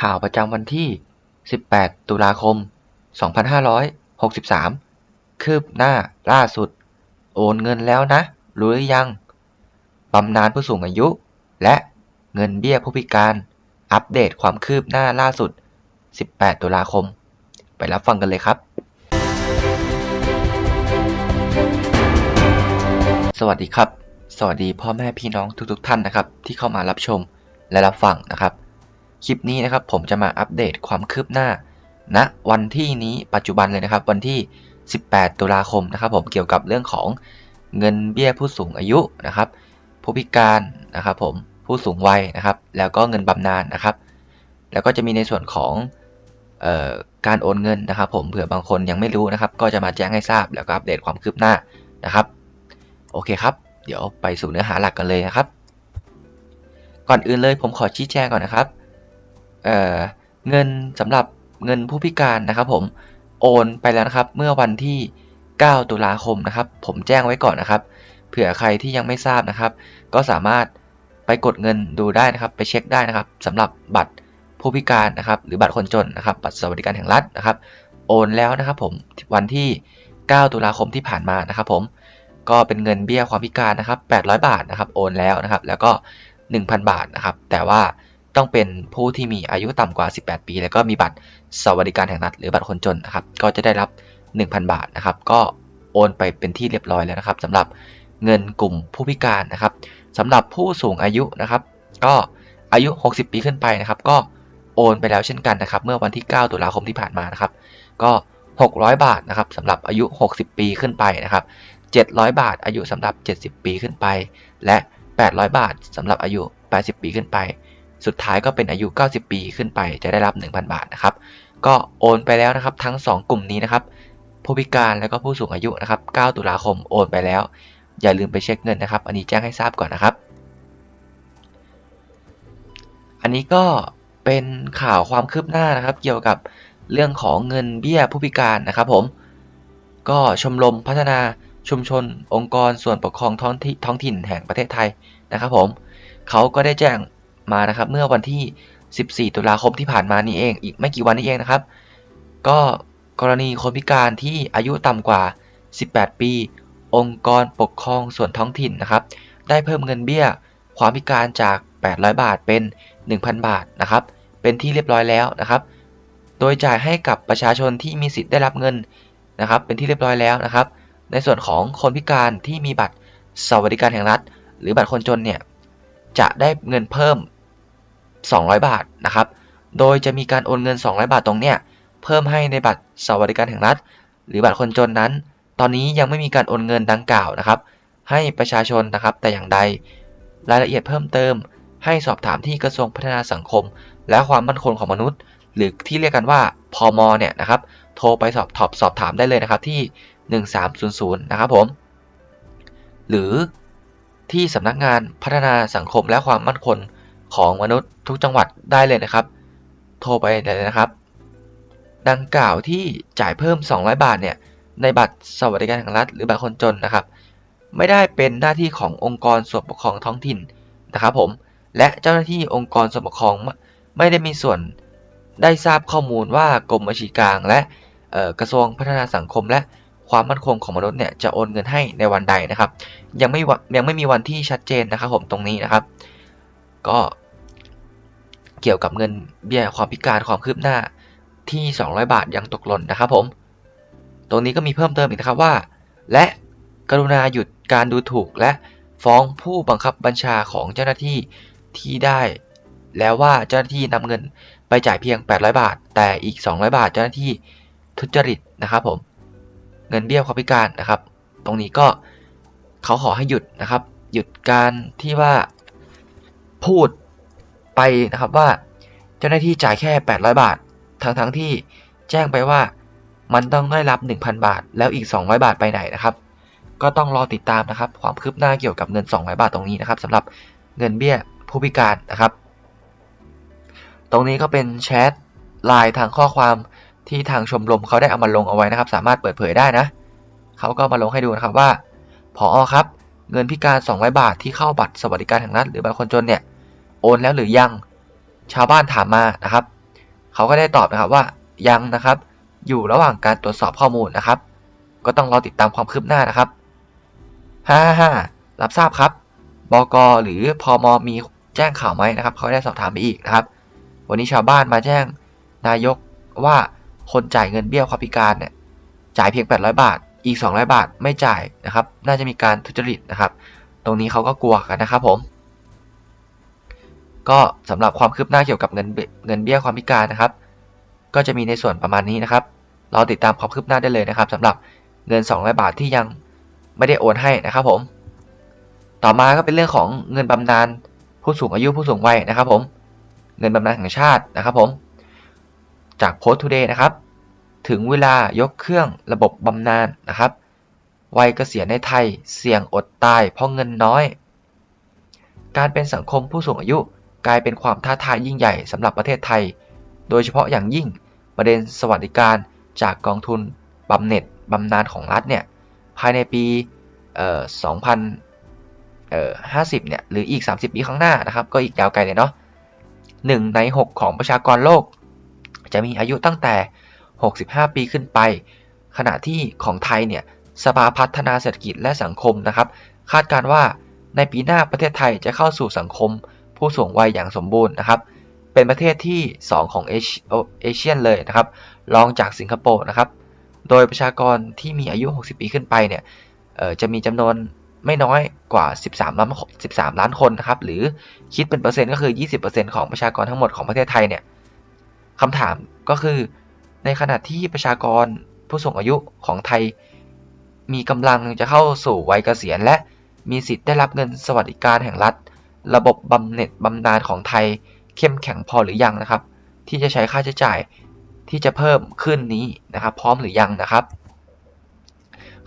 ข่าวประจำวันที่ 18 ตุลาคม 2563 คืบหน้าล่าสุด โอนเงินแล้วนะ รู้หรือยังบำนาญผู้สูงอายุ และเงินเบี้ยผู้พิการ อัปเดตความคืบหน้าล่าสุด 18 ตุลาคม ไปรับฟังกันเลยครับ สวัสดีครับ สวัสดีพ่อแม่พี่น้องทุกๆทท่านนะครับ ที่เข้ามารับชมและรับฟังนะครับ คลิปนี้นะครับผมจะมาอัปเดตความคืบหน้าณนะวันที่นี้ปัจจุบันเลยนะครับ วันที่ 18 ตุลาคมนะครับผมเกี่ยวกับเรื่องของเงินเบี้ยผู้สูงอายุนะครับ ผู้พิการนะครับผมผู้สูงวัยนะครับ แล้วก็เงินบำนาญนะครับ แล้วก็จะมีในส่วนของออการโอนเงินนะครับ ผมเผื่อบางคนยังไม่รู้นะครับ ก็จะมาแจ้งให้ทราบแล้วก็อัปเดตความคืบหน้านะครับ โอเคครับ เดี๋ยวไปสู่เนื้อหาหลักกันเลยนะครับ ก่อนอื่นเลยผมขอชี้แจงก่อนนะครับ เเงินสำหรับเงินผู้พิการนะครับ ผมโอนไปแล้วนะครับ เมื่อวันที่ 9 ตุลาคมนะครับ ผมแจ้งไว้ก่อนนะครับ เผื่อใครที่ยังไม่ทราบนะครับ ก็สามารถไปกดเงินดูได้นะครับ ไปเช็คได้นะครับสำหรับบัตรผู้พิการนะครับ หรือบัตรคนจนนะครับ บัตรสวัสดิการแห่งรัฐนะครับ โอนแล้วนะครับ ผมวันที่ 9 ตุลาคมที่ผ่านมานะครับ ผมก็เป็นเงินเบี้ยความพิการนะครับ 800 บาทนะครับ โอนแล้วนะครับ แล้วก็ 1,000 บาทนะครับ แต่ว่า ต้องเป็นผู้ที่มีอายุต่ำกว่า 18 ปี แล้วก็มีบัตรสวัสดิการแห่งรัฐหรือบัตรคนจนนะครับ ก็จะได้รับ 1,000 บาทนะครับ ก็โอนไปเป็นที่เรียบร้อยแล้วนะครับสำหรับเงินกลุ่มผู้พิการนะครับสำหรับผู้สูงอายุนะครับ ก็อายุ 60 ปีขึ้นไปนะครับ ก็โอนไปแล้วเช่นกันนะครับ เมื่อวันที่ 9 ตุลาคมที่ผ่านมานะครับ ก็ 600 บาทนะครับสำหรับอายุ 60 ปีขึ้นไปนะครับ 700 บาทอายุสำหรับ 70 ปีขึ้นไป และ 800 บาทสำหรับอายุ 80 ปีขึ้นไป สุดท้ายก็เป็นอายุ 90 ปีขึ้นไปจะได้รับ 1,000 บาทนะครับ ก็โอนไปแล้วนะครับทั้ง 2 กลุ่มนี้นะครับ ผู้พิการแล้วก็ผู้สูงอายุนะครับ 9 ตุลาคมโอนไปแล้ว อย่าลืมไปเช็คเงินนะครับ อันนี้แจ้งให้ทราบก่อนนะครับ อันนี้ก็เป็นข่าวความคืบหน้านะครับ เกี่ยวกับเรื่องของเงินเบี้ยผู้พิการนะครับผม ก็ชมรมพัฒนาชุมชน องค์กรส่วนปกครองท้องท้องถิ่นแห่งประเทศไทยนะครับผมเขาก็ได้แจ้ง มานะครับ เมื่อวันที่ 14 ตุลาคมที่ผ่านมานี่เอง อีกไม่กี่วันนี้เองนะครับ ก็กรณีคนพิการที่อายุต่ำกว่า 18 ปี องค์กรปกครองส่วนท้องถิ่นนะครับ ได้เพิ่มเงินเบี้ย ความพิการจาก 800 บาทเป็น 1,000 บาทนะครับ เป็นที่เรียบร้อยแล้วนะครับ โดยจ่ายให้กับประชาชนที่มีสิทธิ์ได้รับเงินนะครับ เป็นที่เรียบร้อยแล้วนะครับ ในส่วนของคนพิการที่มีบัตรสวัสดิการแห่งรัฐ หรือบัตรคนจนเนี่ย จะได้เงินเพิ่ม 200 บาทนะครับ โดยจะมีการโอนเงิน 200 บาทตรงเนี้ยเพิ่มให้ในบัตรสวัสดิการแห่งรัฐ หรือบัตรคนจนนั้น ตอนนี้ยังไม่มีการโอนเงินดังกล่าวนะครับ ให้ประชาชนนะครับแต่อย่างใด รายละเอียดเพิ่มเติม ให้สอบถามที่กระทรวงพัฒนาสังคม และความมั่นคงของมนุษย์ หรือที่เรียกกันว่าพอมเนี่ยนะครับโทรไปสอบถอบสอบถามได้เลยนะครับที่ 1300 นะครับผม หรือ ที่สำนักงานพัฒนาสังคมและความมั่นคงของมนุษย์ทุกจังหวัดได้เลยนะครับ โทรไปเลยนะครับ ดังกล่าวที่จ่ายเพิ่ม 200 บาทเนี่ยในบัตรสวัสดิการแห่งรัฐ หรือบัตรคนจนนะครับ ไม่ได้เป็นหน้าที่ขององค์กรส่วนปกครองท้องถิ่นนะครับผมและเจ้าหน้าที่องค์กรส่วนปกครองไม่ได้มีส่วนได้ทราบข้อมูลว่ากรมบัญชีกลาง และกระทรวงพัฒนาสังคมและ ความมั่นคงของมนุษย์เนี่ยจะโอนเงินให้ในวันใดนะครับ ยังไม่ยังไม่มีวันที่ชัดเจนนะครับผมตรงนี้นะครับ ก็เกี่ยวกับเงินเบี้ยความพิการความคืบหน้าที่ 200 บาทยังตกหล่นนะครับผม ตรงนี้ก็มีเพิ่มเติมอีกนะครับว่า และกรุณาหยุดการดูถูกและฟ้องผู้บังคับบัญชาของเจ้าหน้าที่ที่ได้แล้วว่าเจ้าหน้าที่นำเงินไปจ่ายเพียง 800 บาท แต่อีก 200 บาทเจ้าหน้าที่ทุจริตนะครับผม เงินเบี้ยความพิการนะครับ ตรงนี้ก็เขาขอให้หยุดนะครับ หยุดการที่ว่าพูดไปนะครับว่าเจ้าหน้าที่จ่ายแค่ 800 บาท ทั้งทั้งที่แจ้งไปว่ามันต้องได้รับ 1,000 บาท แล้วอีก 200 บาทไปไหนนะครับ ก็ต้องรอติดตามนะครับ ความคืบหน้าเกี่ยวกับเงิน 200 บาทตรงนี้นะครับสำหรับเงินเบี้ยผู้พิการนะครับ ตรงนี้ก็เป็นแชทไลน์ทางข้อความ ที่ทางชมรมเขาได้เอามาลงเอาไว้นะครับ สามารถเปิดเผยได้นะเขาก็มาลงให้ดูนะครับว่าพออครับ เงินพิการ 200 บาทที่เข้าบัตรสวัสดิการแห่งรัฐหรือบัตรคนจนเนี่ยโอนแล้วหรือยังชาวบ้านถามมานะครับเขาก็ได้ตอบนะครับว่ายังนะครับ อยู่ระหว่างการตรวจสอบข้อมูลนะครับ ก็ต้องรอติดตามความคืบหน้านะครับฮ่าฮ่ารับทราบครับบกหรือพอมมีแจ้งข่าวไหมนะครับเขาได้สอบถามไปอีกนะครับ วันนี้ชาวบ้านมาแจ้งนายกว่า คนจ่ายเงินเบี้ยความพิการเนี่ยจ่ายเพียง 800 บาท อีก 200 บาทไม่จ่ายนะครับ น่าจะมีการทุจริตนะครับ ตรงนี้เขาก็กลัวกันนะครับผม ก็สำหรับความคืบหน้าเกี่ยวกับเงินเงินเบี้ยความพิการนะครับ ก็จะมีในส่วนประมาณนี้นะครับเราติดตามความคืบหน้าได้เลยนะครับสำหรับเงิน 200 บาทที่ยังไม่ได้โอนให้นะครับผม ต่อมาก็เป็นเรื่องของเงินบำนาญผู้สูงอายุผู้สูงวัยนะครับผม เงินบำนาญแห่งชาตินะครับผม จากโพสต์ทูเดย์นะครับ ถึงเวลายกเครื่องระบบบำนาญนะครับวัยเกษียณในไทยเสี่ยงอดตายเพราะเงินน้อย การเป็นสังคมผู้สูงอายุกลายเป็นความท้าทายยิ่งใหญ่สำหรับประเทศไทย โดยเฉพาะอย่างยิ่งประเด็นสวัสดิการจากกองทุนบำเหน็จบำนาญของรัฐเนี่ยภายในปี2050เนี่ยหรืออีก 30 ปีข้างหน้านะครับ ก็อีกยาวไกลเลยเนาะ1ใน 6 ของประชากรโลก จะมีอายุตั้งแต่ 65 ปีขึ้นไป ขณะที่ของไทยเนี่ยสภาพัฒนาเศรษฐกิจและสังคมนะครับ คาดการณ์ว่าในปีหน้าประเทศไทยจะเข้าสู่สังคม ผู้สูงวัยอย่างสมบูรณ์นะครับ เป็นประเทศที่ 2 ของเอเชียเอเชียนเลยนะครับรองจากสิงคโปร์นะครับ โดยประชากรที่มีอายุ 60 ปีขึ้นไปเนี่ยเอ่อจะมีจำนวนไม่น้อยกว่า 13 ล้าน 13 ล้านคนนะครับ หรือคิดเป็นเปอร์เซ็นต์ก็คือ 20%ของประชากรทั้งหมดของประเทศไทยเนี่ย คำถามก็คือ ในขณะที่ประชากรผู้สูงอายุของไทย มีกำลังจะเข้าสู่วัยเกษียณ และมีสิทธิ์ได้รับเงินสวัสดิการแห่งรัฐ ระบบบำเหน็จบำนาญของไทย เข้มแข็งพอหรือยังนะครับ ที่จะใช้ค่าใช้จ่ายที่จะเพิ่มขึ้นนี้นะครับ พร้อมหรือยังนะครับ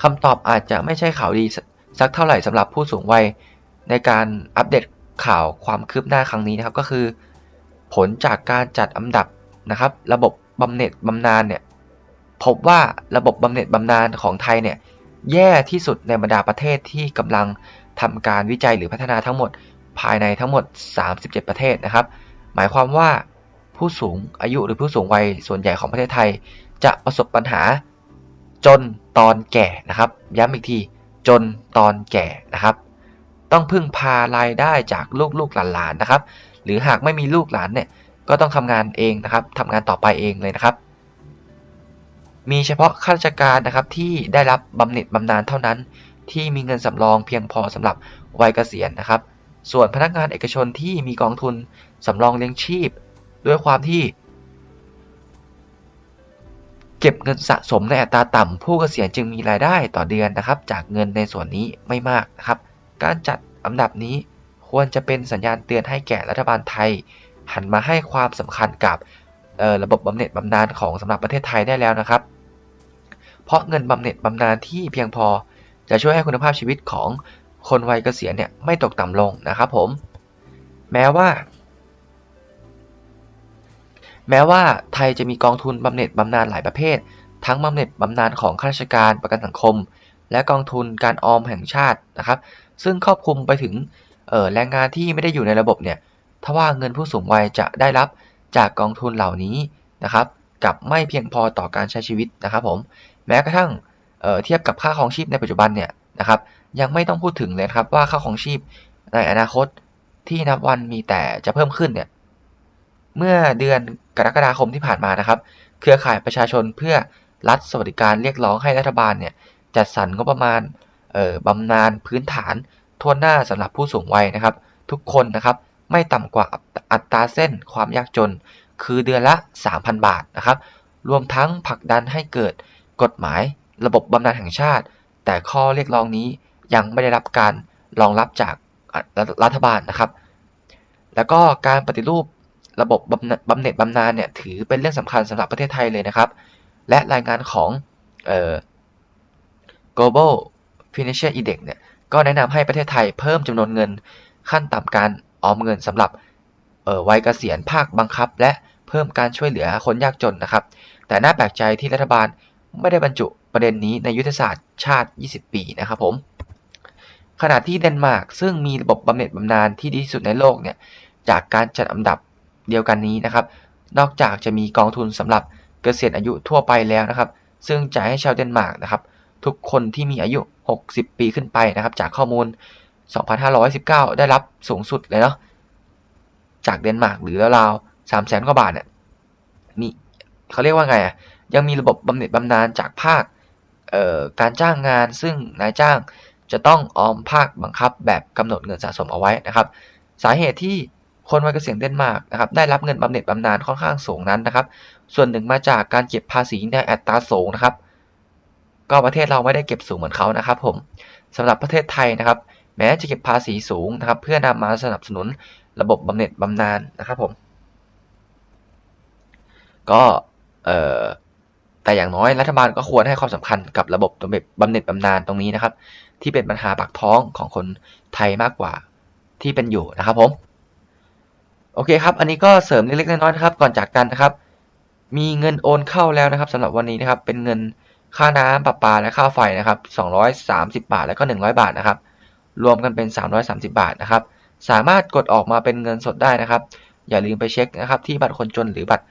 คำตอบอาจจะไม่ใช่ข่าวดีสักเท่าไหร่สำหรับผู้สูงวัยในการอัปเดตข่าวความคืบหน้าครั้งนี้นะครับ ก็คือ ผลจากการจัดอันดับ นะครับ ระบบบำเหน็จบำนาญเนี่ยพบว่าระบบบำเหน็จบำนาญของไทยเนี่ยแย่ที่สุดในบรรดาประเทศที่กำลังทำการวิจัยหรือพัฒนาทั้งหมดภายในทั้งหมด 37 ประเทศนะครับ หมายความว่าผู้สูงอายุหรือผู้สูงวัยส่วนใหญ่ของประเทศไทย จะประสบปัญหาจนตอนแก่นะครับ ย้ำอีกทีจนตอนแก่นะครับ ต้องพึ่งพารายได้จากลูกลูกหลานๆนะครับ หรือหากไม่มีลูกหลานเนี่ย ก็ต้องทำงานเองนะครับทำงานต่อไปเองเลยนะครับ มีเฉพาะข้าราชการนะครับที่ได้รับบำเหน็จบำนาญเท่านั้น ที่มีเงินสำรองเพียงพอสำหรับวัยเกษียณนะครับ ส่วนพนักงานเอกชนที่มีกองทุนสำรองเลี้ยงชีพ ด้วยความที่ เก็บเงินสะสมในอัตราต่ำผู้เกษียณจึงมีรายได้ต่อเดือนนะครับ จากเงินในส่วนนี้ไม่มากนะครับ การจัดอันดับนี้ควรจะเป็นสัญญาณเตือนให้แก่รัฐบาลไทย หันมาให้ความสำคัญกับระบบบำเหน็จบำนาญของสำหรับประเทศไทยได้แล้วนะครับ เพราะเงินบำเหน็จบำนาญที่เพียงพอจะช่วยให้คุณภาพชีวิตของคนวัยเกษียณเนี่ยไม่ตกต่ำลงนะครับผม แม้ว่า แม้ว่าไทยจะมีกองทุนบำเหน็จบำนาญหลายประเภท ทั้งบำเหน็จบำนาญของข้าราชการประกันสังคม และกองทุนการออมแห่งชาตินะครับ ซึ่งครอบคลุมไปถึงแรงงานที่ไม่ได้อยู่ในระบบเนี่ย ถ้าว่าเงินผู้สูงวัยจะได้รับจากกองทุนเหล่านี้นะครับกับไม่เพียงพอต่อการใช้ชีวิตนะครับผมแม้กระทั่งเเทียบกับค่าครองชีพในปัจจุบันเนี่ยนะครับยังไม่ต้องพูดถึงเลยครับว่าค่าครองชีพในอนาคตที่นับวันมีแต่จะเพิ่มขึ้นเนี่ยเมื่อเดือนกรกฎาคมที่ผ่านมานะครับ เครือข่ายประชาชนเพื่อรัฐสวัสดิการเรียกร้องให้รัฐบาลเนี่ยจัดสรรงบประมาณบำนาญพื้นฐานทั่วหน้าสำหรับผู้สูงวัยนะครับ ทุกคนนะครับ ไม่ต่ำกว่าอัตราเส้นความยากจน คือเดือนละ 3,000 บาทนะครับ รวมทั้งผลักดันให้เกิดกฎหมายระบบบำนาญแห่งชาติ แต่ข้อเรียกร้องนี้ยังไม่ได้รับการรองรับจากรัฐบาลนะครับ แล้วก็การปฏิรูประบบบำเหน็จบำนาญเนี่ยถือเป็นเรื่องสำคัญสำหรับประเทศไทยเลยนะครับ และรายงานของออ global financial index เนี่ยก็แนะนำให้ประเทศไทยเพิ่มจำนวนเงินขั้นต่ำการ ออมเงินสำหรับวัยเกษียณภาคบังคับ และเพิ่มการช่วยเหลือคนยากจนนะครับ แต่น่าแปลกใจที่รัฐบาลไม่ได้บรรจุประเด็นนี้ในยุทธศาสตร์ชาติ 20 ปีนะครับผมขณะที่เดนมาร์กซึ่งมีระบบบำเหน็จบำนาญที่ดีที่สุดในโลกเนี่ยจากการจัดอันดับเดียวกันนี้นะครับ นอกจากจะมีกองทุนสำหรับเกษียณอายุทั่วไปแล้วนะครับ ซึ่งจ่ายให้ชาวเดนมาร์กนะครับ ทุกคนที่มีอายุ 60 ปีขึ้นไปนะครับ จากข้อมูล 2,519 ได้รับสูงสุดเลยเนาะจากเดนมาร์กหรือราวๆ3 0 0 0 0 0กว่าบาทเนี่ยมีเขาเรียกว่าไงอะยังมีระบบบำเหน็จบำนาญจากภาคการจ้างงานซึ่งนายจ้างจะต้องออมภาคบังคับแบบกำหนดเงินสะสมเอาไว้นะครับ สาเหตุที่คนวัยเกษียณเดนมาร์กนะครับได้รับเงินบำเหน็จบำนาญค่อนข้างสูงนั้นนะครับ ส่วนหนึ่งมาจากการเก็บภาษีในอัตราสูงนะครับ ก็ประเทศเราไม่ได้เก็บสูงเหมือนเขานะครับ ผมสำหรับประเทศไทยนะครับ แม้จะเก็บภาษีสูงนะครับ เพื่อนำมาสนับสนุนระบบบำเหน็จบำนาญนะครับผม ก็เอ่อแต่อย่างน้อยรัฐบาลก็ควรให้ความสำคัญกับระบบบำเหน็จบำเหน็จบำนาญตรงนี้นะครับ ที่เป็นปัญหาปากท้องของคนไทยมากกว่าที่เป็นอยู่นะครับผมโอเคครับ อันนี้ก็เสริมเล็กๆน้อยๆนะครับ ก่อนจากกันนะครับ มีเงินโอนเข้าแล้วนะครับสำหรับวันนี้นะครับ เป็นเงินค่าน้ำประปาและค่าไฟนะครับ 230 บาท แล้วก็ 100 บาทนะครับ รวมกันเป็น 330 บาทนะครับ สามารถกดออกมาเป็นเงินสดได้นะครับ อย่าลืมไปเช็คนะครับ ที่บัตรคนจนหรือบัตร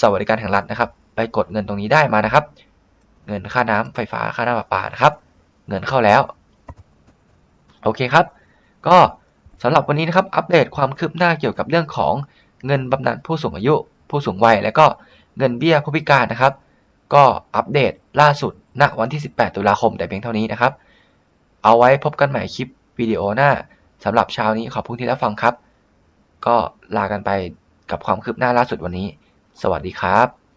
สวัสดิการแห่งรัฐนะครับ ไปกดเงินตรงนี้ได้มานะครับ เงินค่าน้ำไฟฟ้าค่าน้ำประปานะครับ เงินเข้าแล้ว โอเคครับ ก็สำหรับวันนี้นะครับ อัปเดตความคืบหน้าเกี่ยวกับเรื่องของเงินบำนาญผู้สูงอายุ ผู้สูงวัย และก็เงินเบี้ยผู้พิการนะครับ ก็อัปเดตล่าสุดณวันที่ 18 ตุลาคมแต่เพียงเท่านี้นะครับ เอาไว้พบกันใหม่คลิป วิดีโอหน้าสำหรับเช้านี้ขอบคุณที่รับฟังครับ ก็ลากันไปกับความคืบหน้าล่าสุดวันนี้ สวัสดีครับ